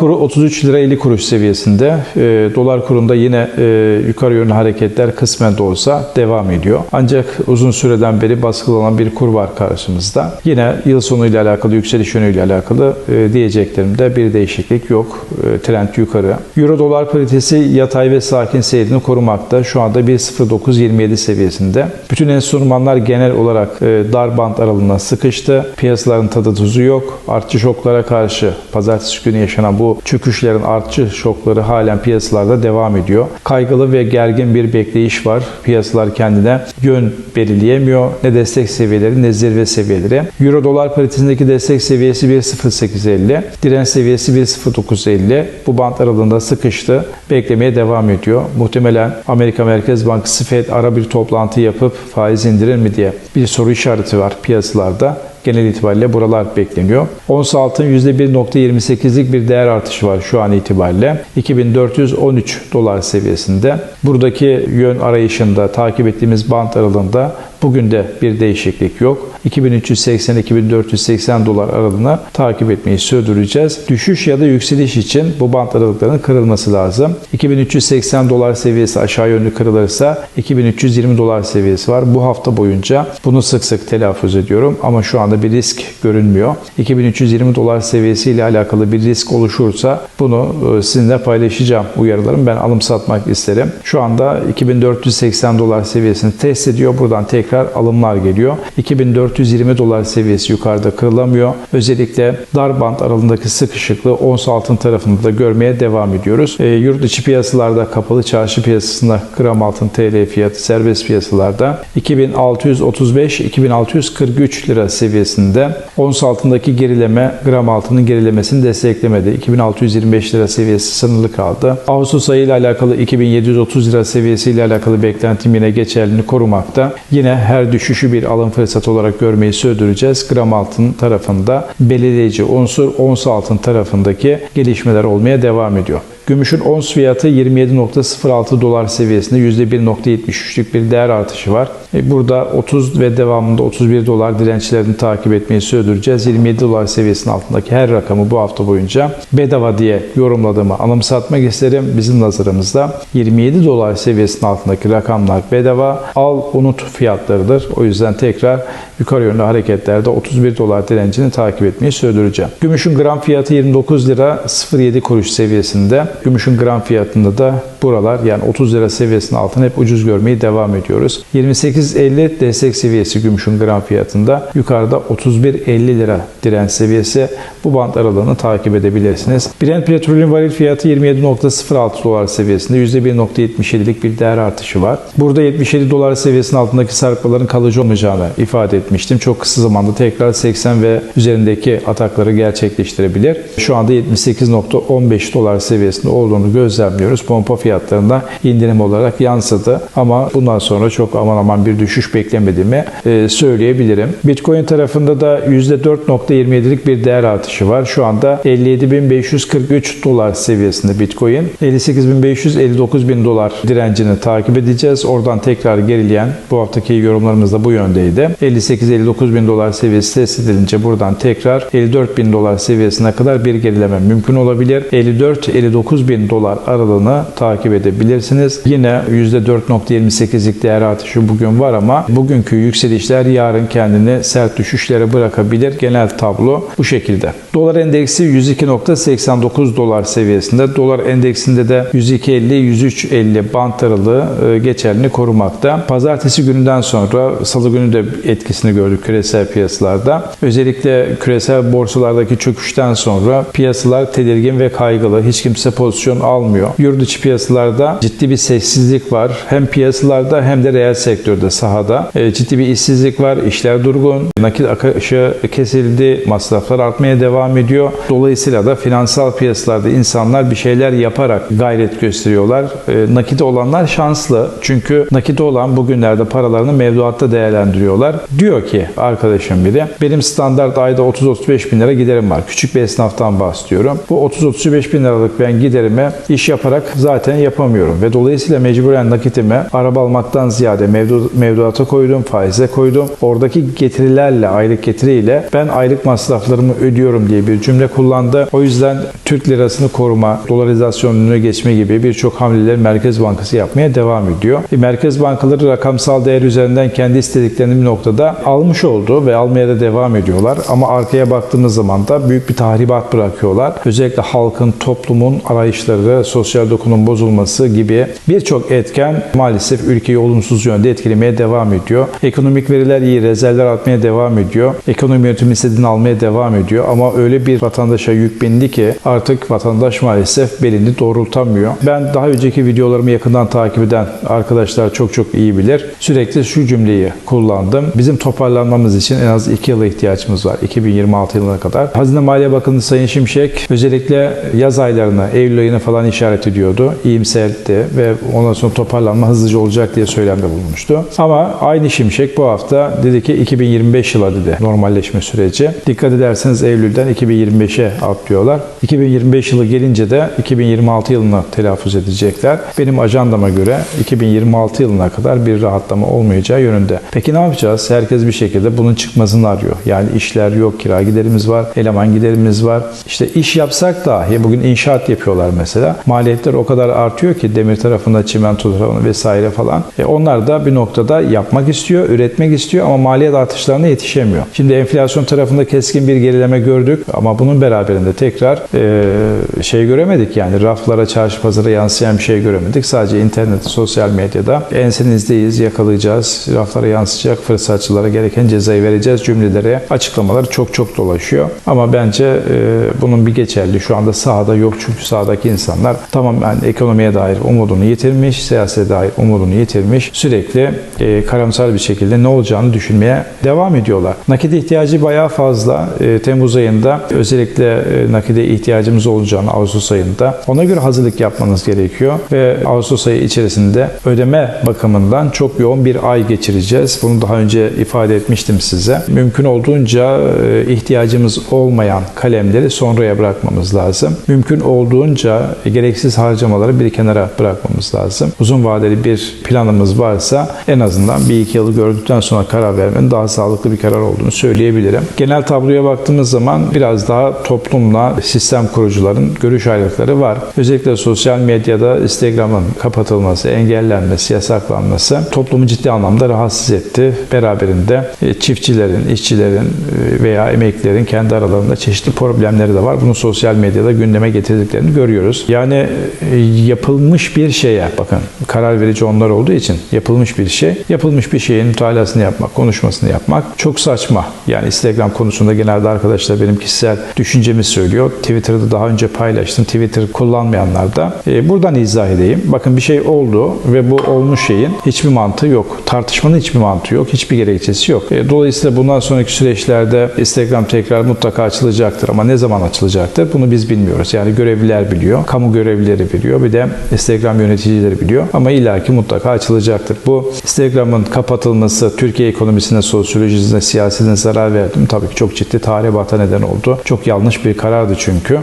Kuru 33 lira 50 kuruş seviyesinde. E, dolar kurunda yine e, yukarı yönlü hareketler kısmen de olsa devam ediyor. Ancak uzun süreden beri baskılanan bir kur var karşımızda. Yine yıl sonu ile alakalı, yükseliş yönüyle alakalı e, diyeceklerimde bir değişiklik yok. E, trend yukarı. Euro dolar paritesi yatay ve sakin seyrini korumakta. Şu anda 1.0927 seviyesinde. Bütün enstrümanlar genel olarak e, dar band aralığına sıkıştı. Piyasaların tadı tuzu yok. Artçı şoklara karşı pazartesi günü yaşanan bu çöküşlerin artçı şokları halen piyasalarda devam ediyor. Kaygılı ve gergin bir bekleyiş var. Piyasalar kendine yön belirleyemiyor. Ne destek seviyeleri ne zirve seviyeleri. Euro dolar paritesindeki destek seviyesi 1.0850. Direnç seviyesi 1.0950. Bu band aralığında sıkıştı. Beklemeye devam ediyor. Muhtemelen Amerika Merkez Bankası Fed ara bir toplantı yapıp faiz indirir mi diye bir soru işareti var piyasalarda. Genel itibariyle buralar bekleniyor. Ons altın %1.28'lik bir değer artışı var şu an itibariyle. 2413 dolar seviyesinde. Buradaki yön arayışında takip ettiğimiz bant aralığında bugün de bir değişiklik yok. 2380-2480 dolar aralığına takip etmeyi sürdüreceğiz. Düşüş ya da yükseliş için bu bant aralıklarının kırılması lazım. 2380 dolar seviyesi aşağı yönlü kırılırsa 2320 dolar seviyesi var. Bu hafta boyunca bunu sık sık telaffuz ediyorum ama şu anda bir risk görünmüyor. 2320 dolar seviyesi ile alakalı bir risk oluşursa bunu e, sizinle paylaşacağım uyarılarım. Ben alım satmak isterim. Şu anda 2480 dolar seviyesini test ediyor. Buradan tekrar alımlar geliyor. 2420 dolar seviyesi yukarıda kırılamıyor. Özellikle dar band aralığındaki sıkışıklığı ons altın tarafında da görmeye devam ediyoruz. E, yurt içi piyasalarda kapalı çarşı piyasasında gram altın TL fiyatı serbest piyasalarda 2635-2643 lira seviyesinde ons altındaki gerileme gram altının gerilemesini desteklemedi. 2625 lira seviyesi sınırlı kaldı. Ağustos ayı ile alakalı 2730 lira seviyesi ile alakalı beklentim yine geçerliliğini korumakta. Yine her düşüşü bir alım fırsatı olarak görmeyi sürdüreceğiz. Gram altın tarafında belirleyici unsur ons altın tarafındaki gelişmeler olmaya devam ediyor. Gümüşün ons fiyatı 27.06 dolar seviyesinde %1.73'lük bir değer artışı var. E, Burada 30 ve devamında 31 dolar dirençlerini takip etmeyi sürdüreceğiz. 27 dolar seviyesinin altındaki her rakamı bu hafta boyunca bedava diye yorumladığımı anımsatmak isterim. Bizim nazarımızda 27 dolar seviyesinin altındaki rakamlar bedava. Al unut fiyatlarıdır. O yüzden tekrar yukarı yönlü hareketlerde 31 dolar direncini takip etmeyi sürdüreceğim. Gümüşün gram fiyatı 29 lira 07 kuruş seviyesinde. Gümüşün gram fiyatında da buralar yani 30 lira seviyesinin altına hep ucuz görmeyi devam ediyoruz. 28.50 destek seviyesi gümüşün gram fiyatında. Yukarıda 31.50 lira direnç seviyesi. Bu band aralığını takip edebilirsiniz. Brent petrolün varil fiyatı 27.06 dolar seviyesinde %1.77'lik bir değer artışı var. Burada 77 dolar seviyesinin altındaki sarkmaların kalıcı olmayacağını ifade etmiştim. Çok kısa zamanda tekrar 80 ve üzerindeki atakları gerçekleştirebilir. Şu anda 78.15 dolar seviyesinde olduğunu gözlemliyoruz. Pompa fiyatlarında indirim olarak yansıdı. Ama bundan sonra çok aman aman bir düşüş beklemediğimi e, söyleyebilirim. Bitcoin tarafında da %4.27'lik bir değer artışı var. Şu anda 57.543 dolar seviyesinde Bitcoin. 58.500-59.000 dolar direncini takip edeceğiz. Oradan tekrar gerileyen bu haftaki yorumlarımız da bu yöndeydi. 58-59 bin dolar seviyesi test edilince buradan tekrar 54 bin dolar seviyesine kadar bir gerileme mümkün olabilir. 54-59 bin dolar aralığını takip edebilirsiniz. Yine %4.28'lik değer artışı bugün var ama bugünkü yükselişler yarın kendini sert düşüşlere bırakabilir. Genel tablo bu şekilde. Dolar endeksi 102.89 dolar seviyesinde. Dolar endeksinde de 102.50-103.50 bant aralığı e, geçerliliğini korumakta. Pazartesi gününden sonra salı günü de etkisini gördük küresel piyasalarda. Özellikle küresel borsalardaki çöküşten sonra piyasalar tedirgin ve kaygılı. Hiç kimse pozisyon almıyor. Yurt içi piyasalarda ciddi bir sessizlik var. Hem piyasalarda hem de reel sektörde sahada. E, ciddi bir işsizlik var. İşler durgun. Nakit akışı kesildi. Masraflar artmaya devam ediyor. Dolayısıyla da finansal piyasalarda insanlar bir şeyler yaparak gayret gösteriyorlar. E, nakit olanlar şanslı. Çünkü nakit olan bugünlerde paralarını mevduatta değerlendiriyorlar. Diyor ki arkadaşım biri benim standart ayda 30-35 bin lira giderim var. Küçük bir esnaftan bahsediyorum. Bu 30-35 bin liralık ben giderimi iş yaparak zaten yapamıyorum ve dolayısıyla mecburen nakitimi araba almaktan ziyade mevdu, mevduata koydum, faize koydum. Oradaki getirilerle, aylık getiriyle ben aylık masraflarımı ödüyorum diye bir cümle kullandı. O yüzden Türk lirasını koruma, dolarizasyon önüne geçme gibi birçok hamleleri Merkez Bankası yapmaya devam ediyor. E, Merkez bankaları rakamsal değer üzerinden kendi istediklerini bir noktada almış oldu ve almaya da devam ediyorlar. Ama arkaya baktığımız zaman da büyük bir tahribat bırakıyorlar. Özellikle halkın, toplumun arayışları, sosyal dokunun bozulması gibi birçok etken maalesef ülkeyi olumsuz yönde etkilemeye devam ediyor. Ekonomik veriler iyi, rezervler artmaya devam ediyor. Ekonomi yönetimi istediğini almaya devam ediyor. Ama öyle bir vatandaşa yük bindi ki artık vatandaş maalesef belini doğrultamıyor. Ben daha önceki videolarımı yakından takip eden arkadaşlar çok çok iyi bilir. Sürekli şu cümleyi kullandım. Bizim toparlanmamız için en az 2 yıla ihtiyacımız var. 2026 yılına kadar. Hazine Maliye Bakanı Sayın Şimşek özellikle yaz aylarına, Eylül ayına falan işaret ediyordu. İyimserdi ve ondan sonra toparlanma hızlıca olacak diye söylemde bulunmuştu. Ama aynı Şimşek bu hafta dedi ki 2025 yıla dedi normalleşme süreci. Dikkat ederseniz Eylül'den 2025'e atlıyorlar. 2025 yılı gelince de 2026 yılına telaffuz edecekler. Benim ajandama göre 2026 yılına kadar bir rahatlama olmayacağı yönünde. Peki ne yapacağız? Herkes bir şekilde bunun çıkmasını arıyor. Yani işler yok, kira giderimiz var, eleman giderimiz var. İşte iş yapsak dahi bugün inşaat yapıyorlar mesela. Maliyetler o kadar artıyor ki demir tarafında, çimento tarafında vesaire falan. E onlar da bir noktada yapmak istiyor, üretmek istiyor ama maliyet artışlarına yetişemiyor. Şimdi enflasyon tarafında keskin bir gerileme gördük ama bunun beraberinde tekrar e, şey göremedik yani raflara, çarşı pazara yansıyan bir şey göremedik. Sadece internet, sosyal medyada ensenizdeyiz, yakalayacağız, raflara yansıyacak fırsatçılara gereken cezayı vereceğiz cümleleri, açıklamaları çok çok dolaşıyor. Ama bence e, bunun bir geçerli şu anda sahada yok çünkü sahadaki insanlar tamamen ekonomiye dair umudunu yitirmiş, siyasete dair umudunu yitirmiş. Sürekli e, karamsar bir şekilde ne olacağını düşünmeye devam ediyorlar. Nakit ihtiyacı bayağı fazla. E, Temmuz ayında özellikle e, nakide ihtiyacımız olacağını Ağustos ayında ona göre hazırlık yapmanız gerekiyor ve Ağustos ayı içerisinde ödeme bakımından çok yoğun bir ay geçireceğiz. Bunu daha önce ifade etmiştim size. Mümkün olduğunca e, ihtiyacımız olmayan kalemleri sonraya bırakmamız lazım. Mümkün olduğunca gereksiz harcamaları bir kenara bırakmamız lazım. Uzun vadeli bir planımız varsa en azından bir iki yılı gördükten sonra karar vermenin daha sağlıklı bir karar olduğunu söyleyebilirim. Genel tabloya baktığımız zaman biraz daha toplumla sistem kurucuların görüş ayrılıkları var. Özellikle sosyal medyada Instagram'ın kapatılması, engellenmesi, yasaklanması toplumu ciddi anlamda rahatsız etti. Beraberinde e, çiftçilerin, işçilerin e, veya emeklilerin kendi aralarında çeşitli problemleri de var. Bunu sosyal medyada gündeme getirdiklerini görüyoruz. Yani e, yapılmış bir şeye bakın karar verici onlar olduğu için yapılmış bir şey. Yapılmış bir şeyin mütalasını yapmak, konuşmasını yapmak çok saçma. Yani Instagram konusunda genelde arkadaşlar benim kişisel düşüncemi söylüyor. Twitter'da daha önce paylaştım. Twitter kullanmayanlar da e, buradan izah edeyim. Bakın bir şey oldu ve bu olmuş şeyin hiçbir mantığı yok. Tartışmanın hiçbir mantığı yok. Hiçbir gerekçesi yok. E, dolayısıyla bundan sonraki süreçlerde Instagram tekrar mutlaka açılacaktır ama ne zaman açılacaktır bunu biz bilmiyoruz. Yani görevliler biliyor, kamu görevlileri biliyor, bir de Instagram yöneticileri biliyor ama illaki mutlaka açılacaktır. Bu Instagram'ın kapatılması Türkiye ekonomisine, sosyolojisine, siyasetine zarar verdi? Tabii ki çok ciddi tahribata neden oldu. Çok yanlış bir karardı çünkü.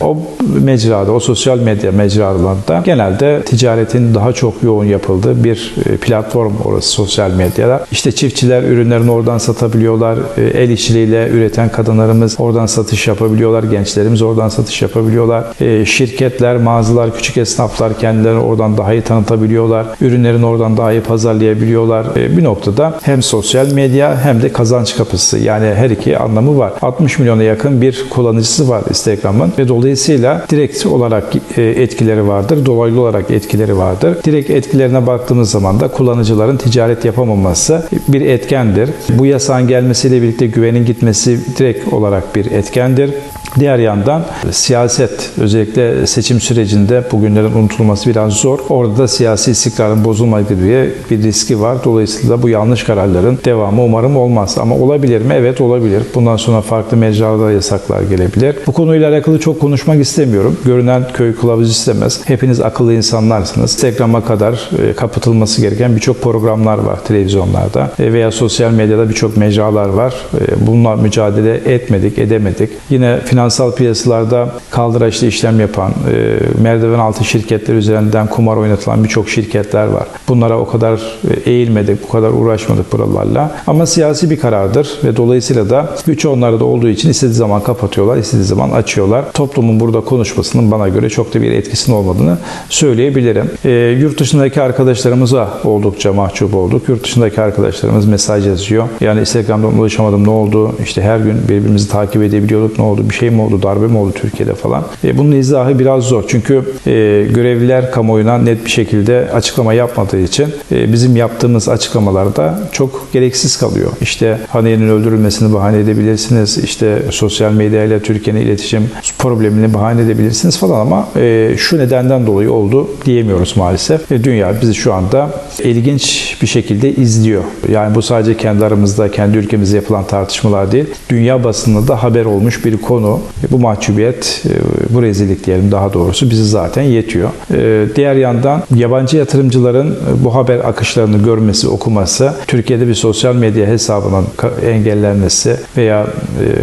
O mecrada, o sosyal medya mecralarında genelde ticaretin daha çok yoğun yapıldığı bir e, platform orası sosyal medyada. İşte çiftçiler ürünlerini oradan satabiliyorlar. E, El işçiliğiyle üreten kadınlarımız oradan satış yapabiliyorlar. Gençlerimiz oradan satış yapabiliyorlar. Şirketler, mağazalar, küçük esnaflar kendilerini oradan daha iyi tanıtabiliyorlar. Ürünlerini oradan daha iyi pazarlayabiliyorlar. E, Bir noktada hem sosyal medya hem de kazanç kapısı. Yani her iki anlamı var. 60 milyona yakın bir kullanıcısı var Instagram'ın ve dolayısıyla direkt olarak e, etkileri vardır. Dolaylı olarak etkileri vardır. Direkt etkilerine baktığımız zaman da kullanıcıların ticaret yapamaması bir etkendir. Bu yasağın gelmesiyle birlikte güvenin gitmesi direkt olarak bir etkendir. Diğer yandan siyaset özellikle seçim sürecinde bugünlerin unutulması biraz zor. Orada da siyasi istikrarın bozulmadığı diye bir riski var. Dolayısıyla bu yanlış kararların devamı umarım olmaz. Ama olabilir mi? Evet olabilir. Bundan sonra farklı mecralarda yasaklar gelebilir. Bu konuyla alakalı çok konuşmak istemiyorum. Görünen köy kılavuz istemez. Hepiniz akıllı insanlarsınız. Instagram'a kadar e, kapatılması gereken birçok programlar var televizyonlarda e, veya sosyal medyada birçok mecralar var. E, Bununla mücadele etmedik, edemedik. Yine finans finansal piyasalarda kaldıraçlı işlem yapan, e, merdiven altı şirketler üzerinden kumar oynatılan birçok şirketler var. Bunlara o kadar e, eğilmedik, bu kadar uğraşmadık buralarla. Ama siyasi bir karardır ve dolayısıyla da güç onlarda da olduğu için istediği zaman kapatıyorlar, istediği zaman açıyorlar. Toplumun burada konuşmasının bana göre çok da bir etkisinin olmadığını söyleyebilirim. E, yurt dışındaki arkadaşlarımıza oldukça mahcup olduk. Yurt dışındaki arkadaşlarımız mesaj yazıyor. Yani Instagram'dan ulaşamadım ne oldu? İşte her gün birbirimizi takip edebiliyorduk. Ne oldu? Bir şey mi oldu? Darbe mi oldu Türkiye'de falan? E, bunun izahı biraz zor. Çünkü e, görevliler kamuoyuna net bir şekilde açıklama yapmadığı için e, bizim yaptığımız açıklamalarda çok gereksiz kalıyor. İşte Haniye'nin öldürülmesini bahane edebilirsiniz. İşte sosyal medya ile Türkiye'nin iletişim problemini bahane edebilirsiniz falan ama e, şu nedenden dolayı oldu diyemiyoruz maalesef. E, dünya bizi şu anda ilginç bir şekilde izliyor. Yani bu sadece kendi aramızda, kendi ülkemizde yapılan tartışmalar değil. Dünya basınında da haber olmuş bir konu. E, bu mahcubiyet, e, bu rezillik diyelim daha doğrusu bizi zaten yetiyor. E, diğer yandan yabancı yatırımcıların bu haber akışlarını görmesi, okuması, Türkiye'de bir sosyal medya hesabının engellenmesi veya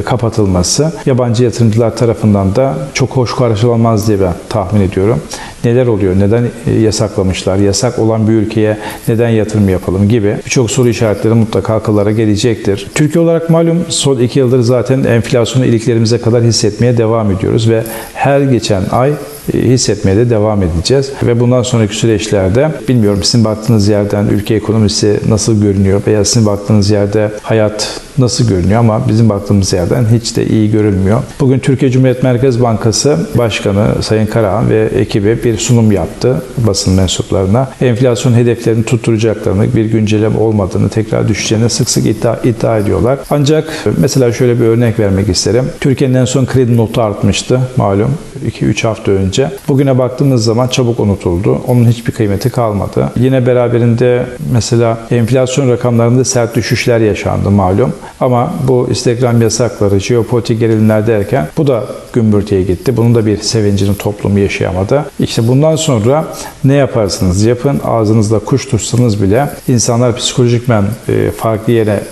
kapatılması yabancı yatırımcılar tarafından da çok hoş karşılanmaz diye ben tahmin ediyorum. Neler oluyor? Neden yasaklamışlar? Yasak olan bir ülkeye neden yatırım yapalım gibi birçok soru işaretleri mutlaka akıllara gelecektir. Türkiye olarak malum son iki yıldır zaten enflasyonu iliklerimize kadar hissetmeye devam ediyoruz ve her geçen ay e, hissetmeye de devam edeceğiz. Ve bundan sonraki süreçlerde bilmiyorum sizin baktığınız yerden ülke ekonomisi nasıl görünüyor veya sizin baktığınız yerde hayat nasıl görünüyor ama bizim baktığımız yerden hiç de iyi görülmüyor. Bugün Türkiye Cumhuriyet Merkez Bankası Başkanı Sayın Karahan ve ekibi bir sunum yaptı basın mensuplarına. Enflasyon hedeflerini tutturacaklarını, bir güncelleme olmadığını, tekrar düşeceğini sık sık iddia, iddia ediyorlar. Ancak mesela şöyle bir örnek vermek isterim. Türkiye'nin en son kredi notu artmıştı malum 2-3 hafta önce. Bugüne baktığımız zaman çabuk unutuldu. Onun hiçbir kıymeti kalmadı. Yine beraberinde mesela enflasyon rakamlarında sert düşüşler yaşandı malum. Ama bu Instagram yasakları, jeopolitik gerilimler derken bu da gümbürtüye gitti. Bunun da bir sevincini toplum yaşayamadı. İşte bundan sonra ne yaparsınız yapın ağzınızda kuş tutsanız bile insanlar psikolojikmen e, farklı yere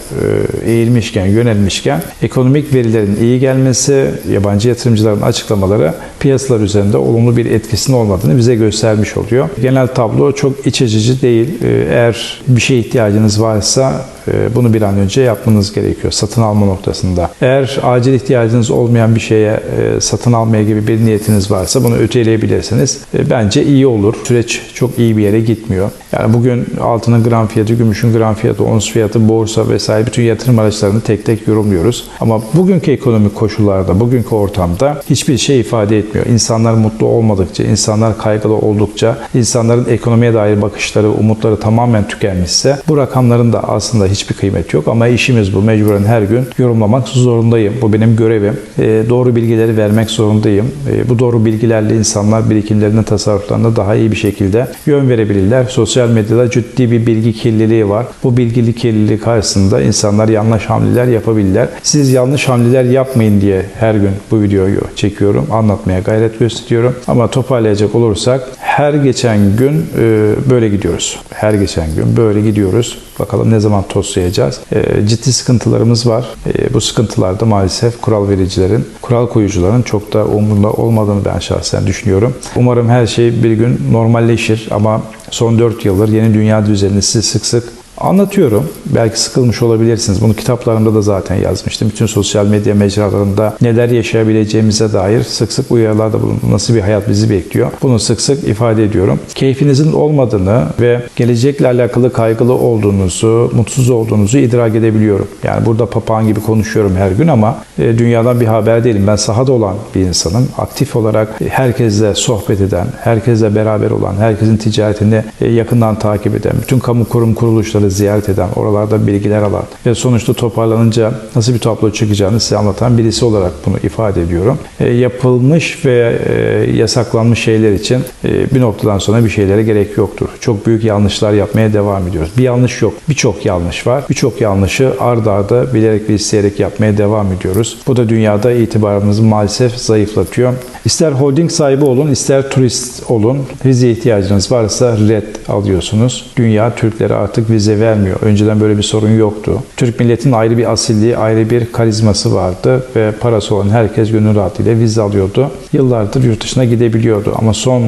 e, eğilmişken, yönelmişken ekonomik verilerin iyi gelmesi, yabancı yatırımcıların açıklamaları piyasalar üzerinde olumlu bir etkisinin olmadığını bize göstermiş oluyor. Genel tablo çok iç açıcı değil. E, Eğer bir şeye ihtiyacınız varsa bunu bir an önce yapmanız gerekiyor satın alma noktasında. Eğer acil ihtiyacınız olmayan bir şeye e, satın almaya gibi bir niyetiniz varsa bunu öteleyebilirsiniz. E, Bence iyi olur. Süreç çok iyi bir yere gitmiyor. Yani bugün altının gram fiyatı, gümüşün gram fiyatı, ons fiyatı, borsa vesaire bütün yatırım araçlarını tek tek yorumluyoruz. Ama bugünkü ekonomik koşullarda, bugünkü ortamda hiçbir şey ifade etmiyor. İnsanlar mutlu olmadıkça, insanlar kaygılı oldukça, insanların ekonomiye dair bakışları, umutları tamamen tükenmişse bu rakamların da aslında hiçbir kıymeti yok. Ama işimiz bu. Mecburen her gün yorumlamak zorundayım. Bu benim görevim. E, doğru bilgileri vermek zorundayım. E, bu doğru bilgilerle insanlar birikimlerine, tasarruflarına daha iyi bir şekilde yön verebilirler. Sosyal medyada ciddi bir bilgi kirliliği var. Bu bilgi kirliliği karşısında insanlar yanlış hamleler yapabilirler. Siz yanlış hamleler yapmayın diye her gün bu videoyu çekiyorum. Anlatmaya gayret gösteriyorum. Ama toparlayacak olursak her geçen gün e, böyle gidiyoruz. Her geçen gün böyle gidiyoruz. Bakalım ne zaman toslayacağız. E, ciddi sıkıntılarımız var. E, bu sıkıntılarda maalesef kural vericilerin, kural koyucuların çok da umurunda olmadığını ben şahsen düşünüyorum. Umarım her şey bir gün normalleşir ama son 4 yıldır yeni dünya düzenini sık sık Anlatıyorum. Belki sıkılmış olabilirsiniz. Bunu kitaplarımda da zaten yazmıştım. Bütün sosyal medya mecralarında neler yaşayabileceğimize dair sık sık uyarılarda bulundum. Nasıl bir hayat bizi bekliyor? Bunu sık sık ifade ediyorum. Keyfinizin olmadığını ve gelecekle alakalı kaygılı olduğunuzu, mutsuz olduğunuzu idrak edebiliyorum. Yani burada papağan gibi konuşuyorum her gün ama e, dünyadan bir haber değilim. Ben sahada olan bir insanım. Aktif olarak herkesle sohbet eden, herkesle beraber olan, herkesin ticaretini e, yakından takip eden, bütün kamu kurum kuruluşları ziyaret eden, oralarda bilgiler alan ve sonuçta toparlanınca nasıl bir tablo çıkacağını size anlatan birisi olarak bunu ifade ediyorum. E, yapılmış ve e, yasaklanmış şeyler için e, bir noktadan sonra bir şeylere gerek yoktur. Çok büyük yanlışlar yapmaya devam ediyoruz. Bir yanlış yok. Birçok yanlış var. Birçok yanlışı ardarda arda bilerek ve isteyerek yapmaya devam ediyoruz. Bu da dünyada itibarımızı maalesef zayıflatıyor. İster holding sahibi olun, ister turist olun. Vize ihtiyacınız varsa red alıyorsunuz. Dünya Türklere artık vize vermiyor. Önceden böyle bir sorun yoktu. Türk milletinin ayrı bir asilliği, ayrı bir karizması vardı ve parası olan herkes gönül rahatlığıyla vize alıyordu. Yıllardır yurt dışına gidebiliyordu ama son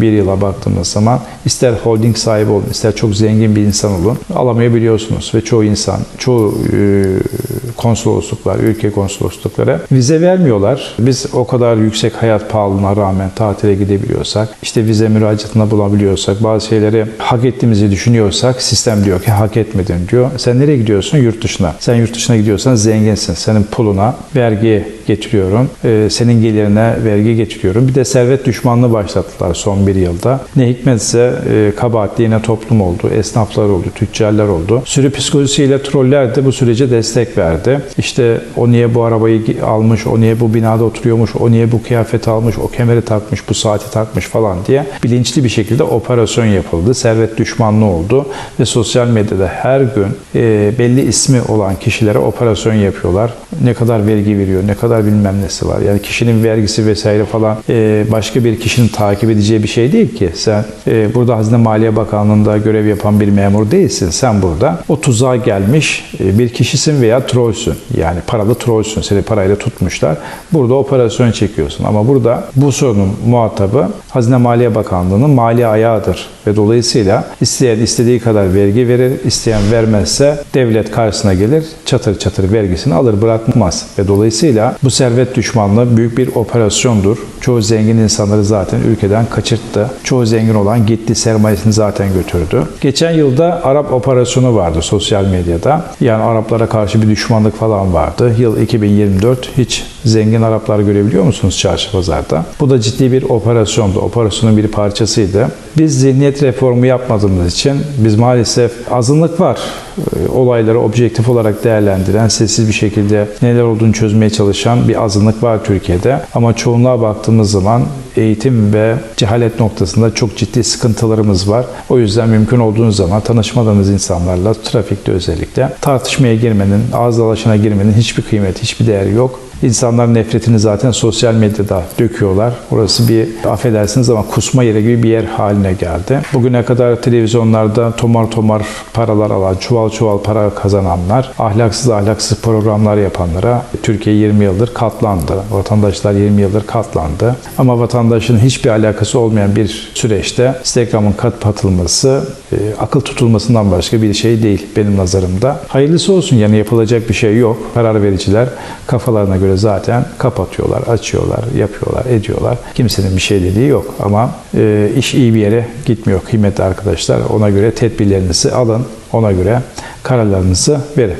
bir yıla baktığımız zaman ister holding sahibi olun, ister çok zengin bir insan olun alamayabiliyorsunuz ve çoğu insan, çoğu e, konsolosluklar, ülke konsoloslukları vize vermiyorlar. Biz o kadar yüksek hayat pahalılığına rağmen tatile gidebiliyorsak, işte vize müracaatında bulabiliyorsak, bazı şeyleri hak ettiğimizi düşünüyorsak sistem diyor ki hak etmedin diyor. Sen nereye gidiyorsun? Yurt dışına. Sen yurt dışına gidiyorsan zenginsin. Senin puluna vergi getiriyorum. Ee, senin gelirine vergi getiriyorum. Bir de servet düşmanlığı başlattılar son bir yılda. Ne hikmetse e, kabahatli yine toplum oldu. Esnaflar oldu, tüccarlar oldu. Sürü psikolojisiyle troller de bu sürece destek verdi. İşte o niye bu arabayı almış, o niye bu binada oturuyormuş, o niye bu kıyafeti almış, o kemeri takmış, bu saati takmış falan diye bilinçli bir şekilde operasyon yapıldı. Servet düşmanlığı oldu ve sosyal medyada her gün e, belli ismi olan kişilere operasyon yapıyorlar. Ne kadar vergi veriyor, ne kadar bilmem nesi var. Yani kişinin vergisi vesaire falan e, başka bir kişinin takip edeceği bir şey değil ki. Sen e, burada Hazine Maliye Bakanlığı'nda görev yapan bir memur değilsin. Sen burada o tuzağa gelmiş e, bir kişisin veya trollsün. Yani paralı trollsün. Seni parayla tutmuşlar. Burada operasyon çekiyorsun. Ama burada bu sorunun muhatabı Hazine Maliye Bakanlığı'nın mali ayağıdır. Ve dolayısıyla isteyen istediği kadar vergi verir, isteyen vermezse devlet karşısına gelir, çatır çatır vergisini alır bırakmaz. Ve dolayısıyla bu servet düşmanlığı büyük bir operasyondur. Çoğu zengin insanları zaten ülkeden kaçırttı. Çoğu zengin olan gitti sermayesini zaten götürdü. Geçen yılda Arap operasyonu vardı sosyal medyada. Yani Araplara karşı bir düşmanlık falan vardı. Yıl 2024 hiç zengin Araplar görebiliyor musunuz çarşı pazarda? Bu da ciddi bir operasyondu. Operasyonun bir parçasıydı. Biz zihniyet reformu yapmadığımız için biz maalesef azınlık var. Ee, Olayları objektif olarak değerlendiren, sessiz bir şekilde neler olduğunu çözmeye çalışan bir azınlık var Türkiye'de. Ama çoğunluğa baktığımız zaman eğitim ve cehalet noktasında çok ciddi sıkıntılarımız var. O yüzden mümkün olduğunuz zaman tanışmadığınız insanlarla trafikte özellikle tartışmaya girmenin, ağız dalaşına girmenin hiçbir kıymeti, hiçbir değeri yok. İnsanlar nefretini zaten sosyal medyada döküyorlar. Orası bir affedersiniz ama kusma yeri gibi bir yer haline geldi. Bugüne kadar televizyonlarda tomar tomar paralar alan, çuval çuval para kazananlar, ahlaksız ahlaksız programlar yapanlara Türkiye 20 yıldır katlandı. Vatandaşlar 20 yıldır katlandı. Ama vatandaşın hiçbir alakası olmayan bir süreçte Instagram'ın kapatılması e, akıl tutulmasından başka bir şey değil benim nazarımda. Hayırlısı olsun yani yapılacak bir şey yok. Karar vericiler kafalarına göre zaten kapatıyorlar, açıyorlar, yapıyorlar, ediyorlar. Kimsenin bir şey dediği yok ama e, iş iyi bir yere gitmiyor kıymetli arkadaşlar. Ona göre tedbirlerinizi alın, ona göre kararlarınızı verin.